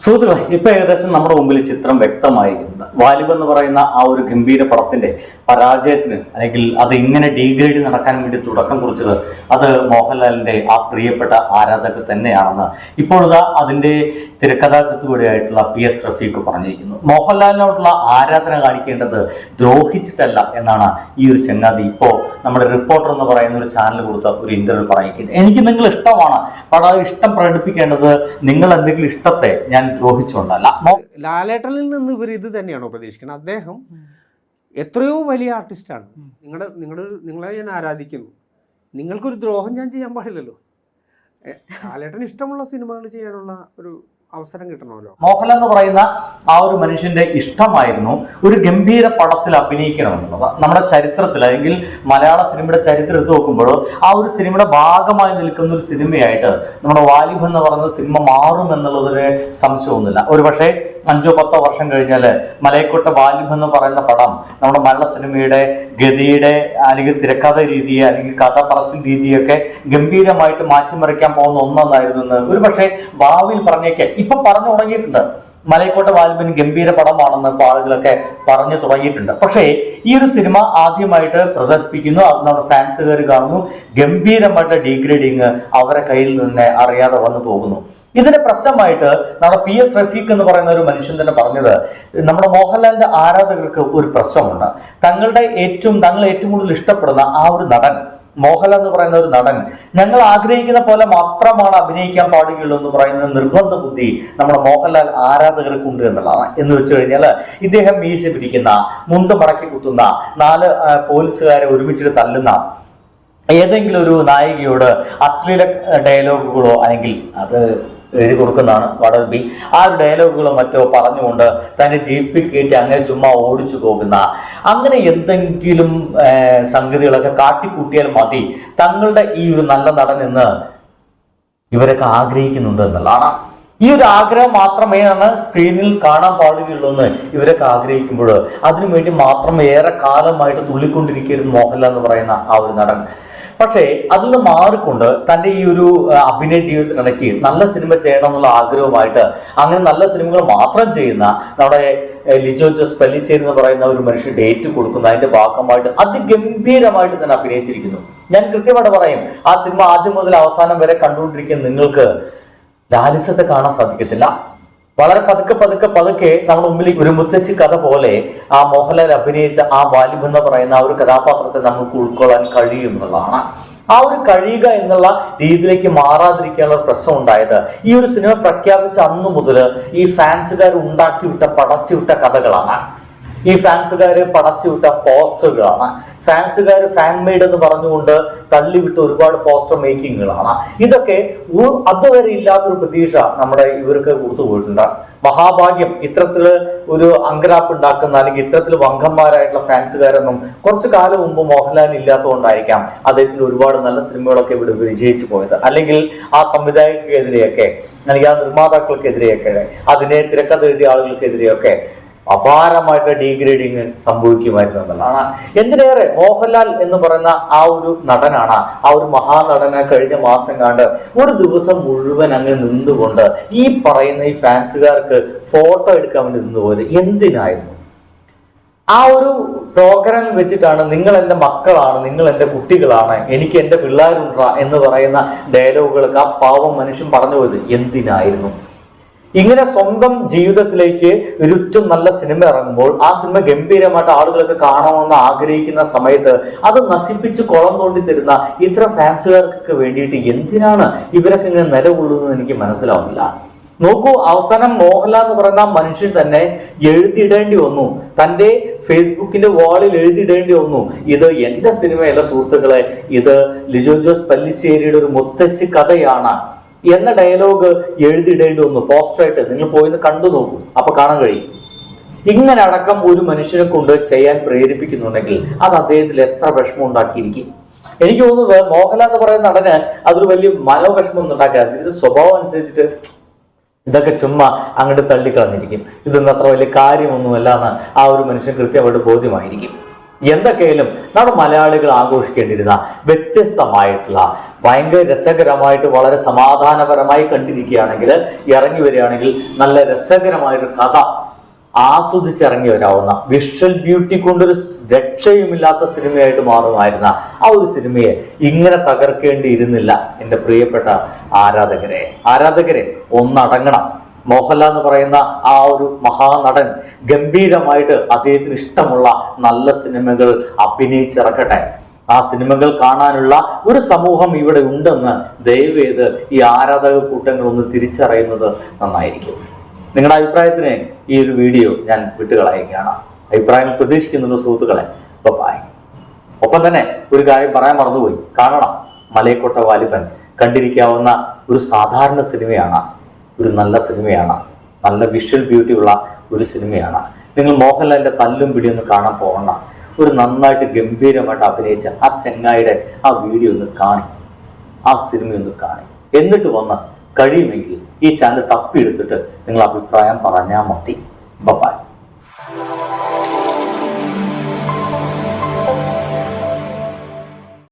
സുഹൃത്തുക്കളെ ഇപ്പൊ ഏകദേശം നമ്മുടെ മുമ്പിൽ ചിത്രം വ്യക്തമായിരിക്കുന്നത് വാലിബ് എന്ന് പറയുന്ന ആ ഒരു ഗംഭീര പടത്തിന്റെ പരാജയത്തിന് അല്ലെങ്കിൽ അത് ഇങ്ങനെ ഡീഗ്രേഡ് നടക്കാൻ വേണ്ടി തുടക്കം കുറിച്ചത് അത് മോഹൻലാലിന്റെ ആ പ്രിയപ്പെട്ട ആരാധകർ തന്നെയാണെന്ന് ഇപ്പോഴത്തെ അതിന്റെ തിരക്കഥാകൃത്ത് കൂടിയായിട്ടുള്ള പി എസ് റഫീഖ് പറഞ്ഞിരിക്കുന്നു. മോഹൻലാലിനോടുള്ള ആരാധന കാണിക്കേണ്ടത് ദ്രോഹിച്ചിട്ടല്ല എന്നാണ് ഈ ഒരു ചങ്ങാതി ഇപ്പോ നമ്മുടെ റിപ്പോർട്ടർ എന്ന് പറയുന്ന ഒരു ചാനൽ കൊടുത്ത ഒരു ഇന്റർവ്യൂ പറഞ്ഞിരിക്കുന്നത് എനിക്ക് നിങ്ങൾ ഇഷ്ടമാണ്. പക്ഷേ അത് ഇഷ്ടം പ്രകടിപ്പിക്കേണ്ടത് നിങ്ങൾ എന്തെങ്കിലും ഇഷ്ടത്തെ ഞാൻ ദ്രോഹിച്ചുകൊണ്ടല്ല ലാലേട്ടനിൽ നിന്ന് ഇവർ ഇത് തന്നെയാണോ പ്രതീക്ഷിക്കുന്നത്? അദ്ദേഹം എത്രയോ വലിയ ആർട്ടിസ്റ്റാണ്. നിങ്ങളുടെ നിങ്ങളുടെ നിങ്ങളെ ഞാൻ ആരാധിക്കുന്നു. നിങ്ങൾക്കൊരു ദ്രോഹം ഞാൻ ചെയ്യാൻ പാടില്ലല്ലോ. ലാലേട്ടന് ഇഷ്ടമുള്ള സിനിമകൾ ചെയ്യാനുള്ള ഒരു അവസരം കിട്ടണമല്ലോ. മോഹൻലാൽ എന്ന് പറയുന്ന ആ ഒരു മനുഷ്യന്റെ ഇഷ്ടമായിരുന്നു. ഒരു ഗംഭീര പടത്തിൽ അഭിനയിക്കണം എന്നുള്ളത് നമ്മുടെ ചരിത്രത്തിൽ അല്ലെങ്കിൽ മലയാള സിനിമയുടെ ചരിത്രം എടുത്തു നോക്കുമ്പോൾ ആ ഒരു സിനിമയുടെ ഭാഗമായി നിൽക്കുന്ന ഒരു സിനിമയായിട്ട് നമ്മുടെ വാലിബ് എന്ന് പറയുന്ന സിനിമ മാറും എന്നുള്ളതിന് സംശയമൊന്നുമില്ല. ഒരു പക്ഷേ അഞ്ചോ പത്തോ വർഷം കഴിഞ്ഞാൽ മലയക്കോട്ട വാലിബ് എന്ന് പറയുന്ന പടം നമ്മുടെ മലയാള സിനിമയുടെ ഗതിയുടെ അല്ലെങ്കിൽ തിരക്കഥ രീതിയെ അല്ലെങ്കിൽ കഥ പറച്ചിൽ രീതിയൊക്കെ ഗംഭീരമായിട്ട് മാറ്റിമറിക്കാൻ പോകുന്ന ഒന്നായിരുന്നു എന്ന്. ഒരു പക്ഷേ ഭാവിയിൽ പറഞ്ഞേക്കെ ഇപ്പൊ പറഞ്ഞു തുടങ്ങിയിട്ടുണ്ട്. മലയക്കോട്ട വാൽബിൻ ഗംഭീര പടമാണെന്ന് ആളുകളൊക്കെ പറഞ്ഞു തുടങ്ങിയിട്ടുണ്ട്. പക്ഷേ ഈ ഒരു സിനിമ ആദ്യമായിട്ട് പ്രദർശിപ്പിക്കുന്നു. അത് നമ്മുടെ ഫാൻസുകാർ കാണുന്നു. ഗംഭീരമായിട്ട് ഡീഗ്രേഡിങ് അവരെ കയ്യിൽ നിന്ന് അറിയാതെ വന്നു പോകുന്നു. ഇതിന്റെ പ്രശ്നമായിട്ട് നമ്മുടെ പി എസ് റഫീഖ് എന്ന് പറയുന്ന ഒരു മനുഷ്യൻ തന്നെ പറഞ്ഞത് നമ്മുടെ മോഹൻലാലിന്റെ ആരാധകർക്ക് ഒരു പ്രശ്നമുണ്ട്. തങ്ങളുടെ ഏറ്റവും തങ്ങൾ ഏറ്റവും കൂടുതൽ ഇഷ്ടപ്പെടുന്ന ആ ഒരു നടൻ മോഹൻലാൽ എന്ന് പറയുന്ന ഒരു നടൻ. ഞങ്ങൾ ആഗ്രഹിക്കുന്ന പോലെ മാത്രമാണ് അഭിനയിക്കാൻ പാടുകയുള്ളൂ എന്ന് പറയുന്ന നിർബന്ധ ബുദ്ധി നമ്മുടെ മോഹൻലാൽ ആരാധകർക്ക് ഉണ്ട് എന്നുള്ളതാണ്. എന്ന് വെച്ച് കഴിഞ്ഞാൽ ഇദ്ദേഹം മീശ പിരിക്കുന്ന മുണ്ട് മടക്കി കുത്തുന്ന നാല് പോലീസുകാരെ ഒരുമിച്ചിട്ട് തല്ലുന്ന ഏതെങ്കിലും ഒരു നായികയോട് അശ്ലീല ഡയലോഗുകളോ അല്ലെങ്കിൽ അത് എഴുതി കൊടുക്കുന്നതാണ് വടൽബി ആ ഡയലോഗുകളും മറ്റോ പറഞ്ഞുകൊണ്ട് തന്നെ ജീപ്പിൽ കയറ്റി അങ്ങനെ ചുമ്മാ ഓടിച്ചു പോകുന്ന അങ്ങനെ എന്തെങ്കിലും സംഗതികളൊക്കെ കാട്ടിക്കൂട്ടിയാൽ മതി. തങ്ങളുടെ ഈ ഒരു നല്ല നടൻ എന്ന് ഇവരൊക്കെ ആഗ്രഹിക്കുന്നുണ്ട് എന്നുള്ളതാണ്. ഈ ഒരു ആഗ്രഹം മാത്രമേ ആണ് സ്ക്രീനിൽ കാണാൻ പാടുകയുള്ളൂ എന്ന് ഇവരൊക്കെ ആഗ്രഹിക്കുമ്പോൾ. അതിനുവേണ്ടി മാത്രം ഏറെ കാലമായിട്ട് തുള്ളിക്കൊണ്ടിരിക്കുന്ന മോഹൻലാൽ എന്ന് പറയുന്ന ആ ഒരു നടൻ. പക്ഷേ അതിൽ നിന്ന് മാറിക്കൊണ്ട് തന്റെ ഈ ഒരു അഭിനയ ജീവിതത്തിനിടയ്ക്ക് നല്ല സിനിമ ചെയ്യണം എന്നുള്ള ആഗ്രഹമായിട്ട് അങ്ങനെ നല്ല സിനിമകൾ മാത്രം ചെയ്യുന്ന നമ്മുടെ ലിജോ ജോസ് പെല്ലിശ്ശേരി എന്ന് പറയുന്ന ഒരു മനുഷ്യൻ ഡേറ്റ് കൊടുക്കുന്ന അതിന്റെ ഭാഗമായിട്ട് അതിഗംഭീരമായിട്ട് തന്നെ അഭിനയിച്ചിരിക്കുന്നു. ഞാൻ കൃത്യമായിട്ട് പറയും ആ സിനിമ ആദ്യം മുതൽ അവസാനം വരെ കണ്ടുകൊണ്ടിരിക്കുന്ന നിങ്ങൾക്ക് ലാലിസത്തെ കാണാൻ സാധിക്കത്തില്ല. വളരെ പതുക്കെ പതുക്കെ പതുക്കെ നമ്മുടെ മുമ്പിലേക്ക് ഒരു മുത്തശ്ശി കഥ പോലെ ആ മോഹൻലാൽ അഭിനയിച്ച ആ വാലിബ് എന്ന് പറയുന്ന ആ ഒരു കഥാപാത്രത്തെ നമുക്ക് ഉൾക്കൊള്ളാൻ കഴിയും എന്നുള്ളതാണ്. ആ ഒരു കഴിയുക എന്നുള്ള രീതിയിലേക്ക് മാറാതിരിക്കാനുള്ള പ്രശ്നം ഉണ്ടായത് ഈ ഒരു സിനിമ പ്രഖ്യാപിച്ച അന്നു മുതൽ ഈ ഫാൻസുകാർ ഉണ്ടാക്കി വിട്ട പടച്ചു വിട്ട കഥകളാണ്. ഈ ഫാൻസുകാര് പടച്ചുവിട്ട പോസ്റ്ററുകളാണ്. ഫാൻസുകാർ ഫാൻ മെയ്ഡ് എന്ന് പറഞ്ഞുകൊണ്ട് തള്ളിവിട്ട് ഒരുപാട് പോസ്റ്റർ മേക്കിങ്ങുകളാണ് ഇതൊക്കെ അതുവരെ ഇല്ലാത്തൊരു പ്രതീക്ഷ നമ്മുടെ ഇവർക്ക് കൊടുത്തു പോയിട്ടുണ്ട്. മഹാഭാഗ്യം ഇത്തരത്തിൽ ഒരു അങ്കരാപ്പ് ഉണ്ടാക്കുന്ന അല്ലെങ്കിൽ ഇത്തരത്തിൽ വങ്കന്മാരായിട്ടുള്ള ഫാൻസുകാരൊന്നും കുറച്ചു കാലം മുമ്പ് മോഹൻലാൽ ഇല്ലാത്തതുകൊണ്ടായിരിക്കാം അദ്ദേഹത്തിന് ഒരുപാട് നല്ല സിനിമകളൊക്കെ ഇവിടെ വിജയിച്ചു പോയത്. അല്ലെങ്കിൽ ആ സംവിധായകർക്കെതിരെയൊക്കെ അല്ലെങ്കിൽ ആ നിർമ്മാതാക്കൾക്കെതിരെയൊക്കെ അതിനെ തിരക്കഥ എഴുതിയ ആളുകൾക്കെതിരെയൊക്കെ അപാരമായിട്ട് ഡീഗ്രേഡിങ് സംഭവിക്കുമായിരുന്നു എന്നുള്ളതാണ്. എന്തിനേറെ? മോഹൻലാൽ എന്ന് പറയുന്ന ആ ഒരു നടനാണ് ആ ഒരു മഹാനടനെ കഴിഞ്ഞ മാസം കണ്ട് ഒരു ദിവസം മുഴുവൻ അങ്ങ് നിന്നുകൊണ്ട് ഈ പറയുന്ന ഈ ഫാൻസുകാർക്ക് ഫോട്ടോ എടുക്കാൻ വേണ്ടി നിന്നുപോയത് എന്തിനായിരുന്നു? ആ ഒരു പ്രോഗ്രാം വെച്ചിട്ടാണ് നിങ്ങൾ എന്റെ മക്കളാണ് നിങ്ങൾ എന്റെ കുട്ടികളാണ് എനിക്ക് എന്റെ പിള്ളേരുണ്ട എന്ന് പറയുന്ന ഡയലോഗുകൾക്ക് ആ പാവം മനുഷ്യൻ പറഞ്ഞു പോയത് എന്തിനായിരുന്നു? ഇങ്ങനെ സ്വന്തം ജീവിതത്തിലേക്ക് ഏറ്റവും നല്ല സിനിമ ഇറങ്ങുമ്പോൾ ആ സിനിമ ഗംഭീരമായിട്ട് ആളുകൾക്ക് കാണണമെന്ന് ആഗ്രഹിക്കുന്ന സമയത്ത് അത് നശിപ്പിച്ച് കുളം തോണ്ടി തരുന്ന ഇത്ര ഫാൻസുകാർക്കൊക്കെ വേണ്ടിയിട്ട് എന്തിനാണ് ഇവരൊക്കെ ഇങ്ങനെ നിലകൊള്ളുന്നത് എനിക്ക് മനസ്സിലാവുന്നില്ല. നോക്കൂ അവസാനം മോഹൻലാൽ എന്ന് പറയുന്ന മനുഷ്യൻ തന്നെ എഴുതിയിടേണ്ടി വന്നു. തന്റെ ഫേസ്ബുക്കിന്റെ വാളിൽ എഴുതിയിടേണ്ടി വന്നു. ഇത് എന്റെ സിനിമയല്ല സുഹൃത്തുക്കളെ. ഇത് ലിജോ ജോസ് പല്ലിശ്ശേരിയുടെ ഒരു മുത്തശ്ശി കഥയാണ്. എന്ന ഡയലോഗ് എഴുതിയിടേണ്ടി വന്നു പോസ്റ്ററായിട്ട് നിങ്ങൾ പോയിന്ന് കണ്ടു നോക്കും. അപ്പൊ കാണാൻ കഴിയും. ഇങ്ങനെ അടക്കം ഒരു മനുഷ്യനെ കൊണ്ട് ചെയ്യാൻ പ്രേരിപ്പിക്കുന്നുണ്ടെങ്കിൽ അത് അദ്ദേഹത്തിൽ എത്ര വിഷമം ഉണ്ടാക്കിയിരിക്കും. എനിക്ക് തോന്നുന്നത് മോഹൻലാൽ എന്ന് പറയുന്ന നടന് അതൊരു വലിയ മനോവിഷമം ഒന്നും ഉണ്ടാക്കാതെ ഇത് സ്വഭാവം അനുസരിച്ചിട്ട് ഇതൊക്കെ ചുമ്മാ അങ്ങോട്ട് തള്ളിക്കളഞ്ഞിരിക്കും. ഇതൊന്നും അത്ര വലിയ കാര്യമൊന്നുമല്ല എന്ന് ആ ഒരു മനുഷ്യൻ കൃത്യമായിട്ട് ബോധ്യമായിരിക്കും. എന്തൊക്കെയായാലും നമ്മുടെ മലയാളികൾ ആഘോഷിക്കേണ്ടിയിരുന്ന വ്യത്യസ്തമായിട്ടുള്ള ഭയങ്കര രസകരമായിട്ട് വളരെ സമാധാനപരമായി കണ്ടിരിക്കുകയാണെങ്കിൽ ഇറങ്ങി വരികയാണെങ്കിൽ നല്ല രസകരമായൊരു കഥ ആസ്വദിച്ചിറങ്ങി വരാവുന്ന വിഷ്വൽ ബ്യൂട്ടി കൊണ്ടൊരു രക്ഷയുമില്ലാത്ത സിനിമയായിട്ട് മാറുമായിരുന്ന ആ ഒരു സിനിമയെ ഇങ്ങനെ തകർക്കേണ്ടിയിരുന്നില്ല എന്റെ പ്രിയപ്പെട്ട ആരാധകരെ. ആരാധകരെ ഒന്നടങ്ങണം. മോഹൻലാൽ എന്ന് പറയുന്ന ആ ഒരു മഹാനടൻ ഗംഭീരമായിട്ട് അദ്ദേഹത്തിന് ഇഷ്ടമുള്ള നല്ല സിനിമകൾ അഭിനയിച്ചിറക്കട്ടെ. ആ സിനിമകൾ കാണാനുള്ള ഒരു സമൂഹം ഇവിടെ ഉണ്ടെന്ന് ദയവേത് ഈ ആരാധക കൂട്ടങ്ങൾ ഒന്ന് തിരിച്ചറിയുന്നത് നന്നായിരിക്കും. നിങ്ങളുടെ അഭിപ്രായത്തിന് ഈ ഒരു വീഡിയോ ഞാൻ വിട്ടുകളയുകയാണ്. അഭിപ്രായങ്ങൾ പ്രതീക്ഷിക്കുന്നുണ്ട് സുഹൃത്തുക്കളെ. ബൈ ഒപ്പം തന്നെ ഒരു കാര്യം പറയാൻ മറന്നുപോയി. കാണണം. മലയക്കോട്ട വാലിബൻ കണ്ടിരിക്കാവുന്ന ഒരു സാധാരണ സിനിമയാണ് ഒരു നല്ല സിനിമയാണ്. നല്ല വിഷ്വൽ ബ്യൂട്ടി ഉള്ള ഒരു സിനിമയാണ്. നിങ്ങൾ മോഹൻലാലിന്റെ തല്ലും പിടിയൊന്ന് കാണാൻ പോകണം ഒരു നന്നായിട്ട് ഗംഭീരമായിട്ട് അഭിനയിച്ച ആ ചെങ്ങായിയുടെ ആ വീഡിയോ ഒന്ന് കാണി. ആ സിനിമ ഒന്ന് കാണി. എന്നിട്ട് വന്ന് കഴിയുമെങ്കിൽ ഈ ചാനൽ തപ്പിയെടുത്തിട്ട് നിങ്ങൾ അഭിപ്രായം പറഞ്ഞാൽ മതി. ബൈ